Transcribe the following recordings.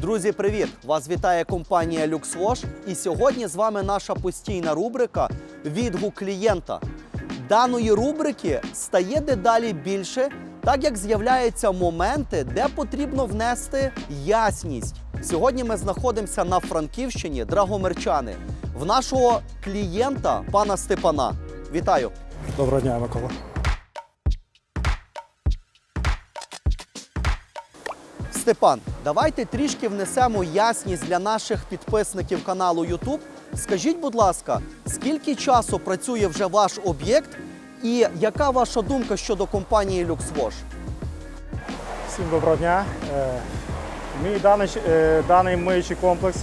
Друзі, привіт! Вас вітає компанія LuxWash. І сьогодні з вами наша постійна рубрика Відгук клієнта. Даної рубрики стає дедалі більше, так як з'являються моменти, де потрібно внести ясність. Сьогодні ми знаходимося на Франківщині Драгомерчани в нашого клієнта пана Степана. Вітаю! Доброго дня, Микола. Степан, давайте трішки внесемо ясність для наших підписників каналу YouTube. Скажіть, будь ласка, скільки часу працює вже ваш об'єкт, і яка ваша думка щодо компанії LuxWash? Всім доброго дня. Е, Мій даний, е, даний миючий комплекс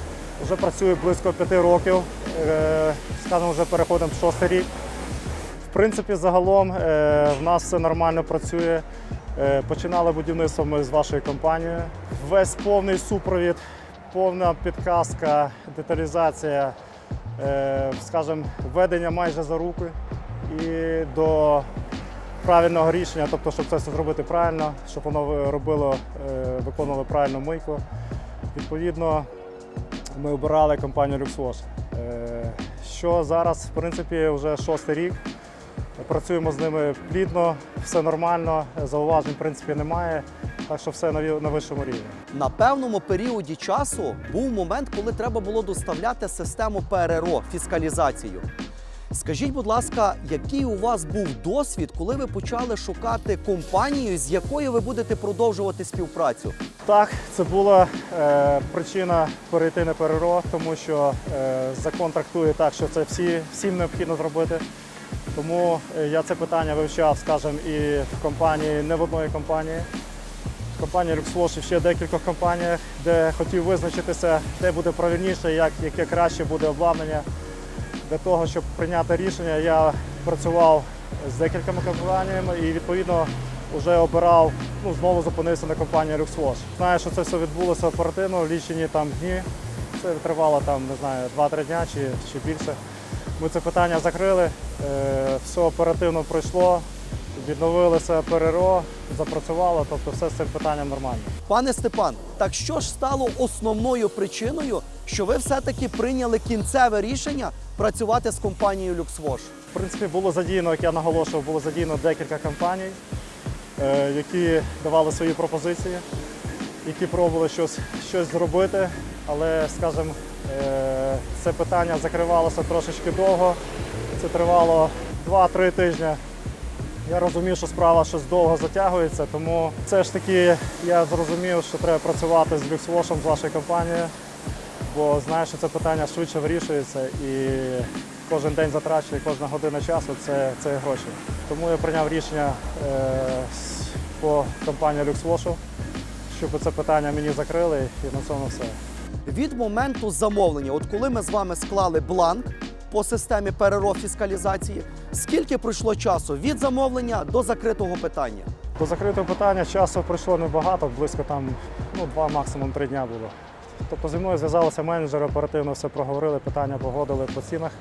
вже працює близько п'яти років. Е, Скажімо, вже переходимо в шостий рік. В принципі, загалом в нас все нормально працює. Е, Починали будівництво ми з вашою компанією. Весь повний супровід, повна підказка, деталізація, е, скажімо, ведення майже за руки і до правильного рішення, тобто, щоб це все зробити правильно, щоб воно робило, е, виконувало правильну мийку. Відповідно, ми обирали компанію LuxWash. Що зараз, в принципі, вже шостий рік. Працюємо з ними плідно, все нормально, зауважень в принципі немає. Так що все на вищому рівні. На певному періоді часу був момент, коли треба було доставляти систему ПРРО фіскалізацію. Скажіть, будь ласка, який у вас був досвід, коли ви почали шукати компанію, з якою ви будете продовжувати співпрацю? Так, це була е, причина перейти на ПРРО, тому що е, закон трактує так, що це всі, всім необхідно зробити. Тому е, я це питання вивчав, скажімо, і в компанії, не в одної компанії. В компанії LuxWash і ще в декількох компаніях, де хотів визначитися, де буде правильніше, як, яке краще буде обладнання. Для того, щоб прийняти рішення, я працював з декількома компаніями і відповідно вже обирав, ну знову зупинився на компанії LuxWash. Знаю, що це все відбулося оперативно, в лічені там дні. Це тривало там, не знаю, 2-3 дня чи, чи більше. Ми це питання закрили, е, все оперативно пройшло, відновилося ПРРО, запрацювало, тобто все з цим питанням нормально. Пане Степан, так що ж стало основною причиною, що ви все-таки прийняли кінцеве рішення працювати з компанією LuxWash? В принципі, було задіяно, як я наголошував, було задіяно декілька компаній, е, які давали свої пропозиції, які пробували щось, щось зробити. Але, скажімо, е, це питання закривалося трошечки довго. Це тривало 2-3 тижні. Я розумів, що справа щось довго затягується, тому все ж таки я зрозумів, що треба працювати з LuxWash, з вашою компанією, бо знаю, що це питання швидше вирішується і кожен день затрачений, кожна година часу це, це гроші. Тому я прийняв рішення е, по компанії LuxWash, щоб це питання мені закрили і на цьому все. Від моменту замовлення, от коли ми з вами склали бланк по системі ПРРО фіскалізації, скільки пройшло часу від замовлення до закритого питання? До закритого питання часу пройшло небагато, близько там ну, два, максимум три дня було. Тобто зі мною зв'язалися менеджери, оперативно все проговорили, питання погодили по цінах.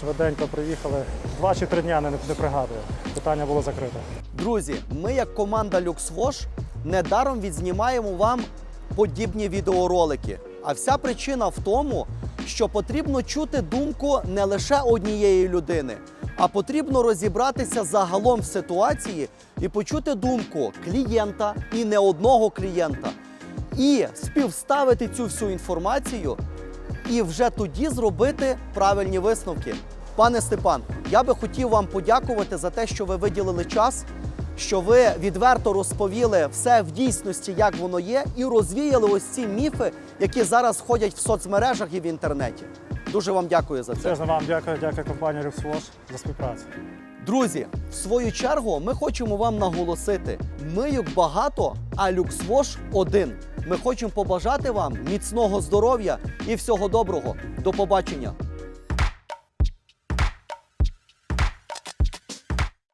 Швиденько приїхали. Два чи три дня не, не пригадую. Питання було закрите. Друзі, ми як команда LuxWash недаром відзнімаємо вам подібні відеоролики. А вся причина в тому, що потрібно чути думку не лише однієї людини, а потрібно розібратися загалом в ситуації і почути думку клієнта і не одного клієнта, і співставити цю всю інформацію і вже тоді зробити правильні висновки. Пане Степан, я би хотів вам подякувати за те, що ви виділили час, що ви відверто розповіли все в дійсності, як воно є, і розвіяли ось ці міфи, які зараз ходять в соцмережах і в інтернеті. Дуже вам дякую за це. Чесно вам дякую, дякую компанії LuxWash за співпрацю. Друзі, в свою чергу ми хочемо вам наголосити: мийок багато, а люксвош один. Ми хочемо побажати вам міцного здоров'я і всього доброго. До побачення!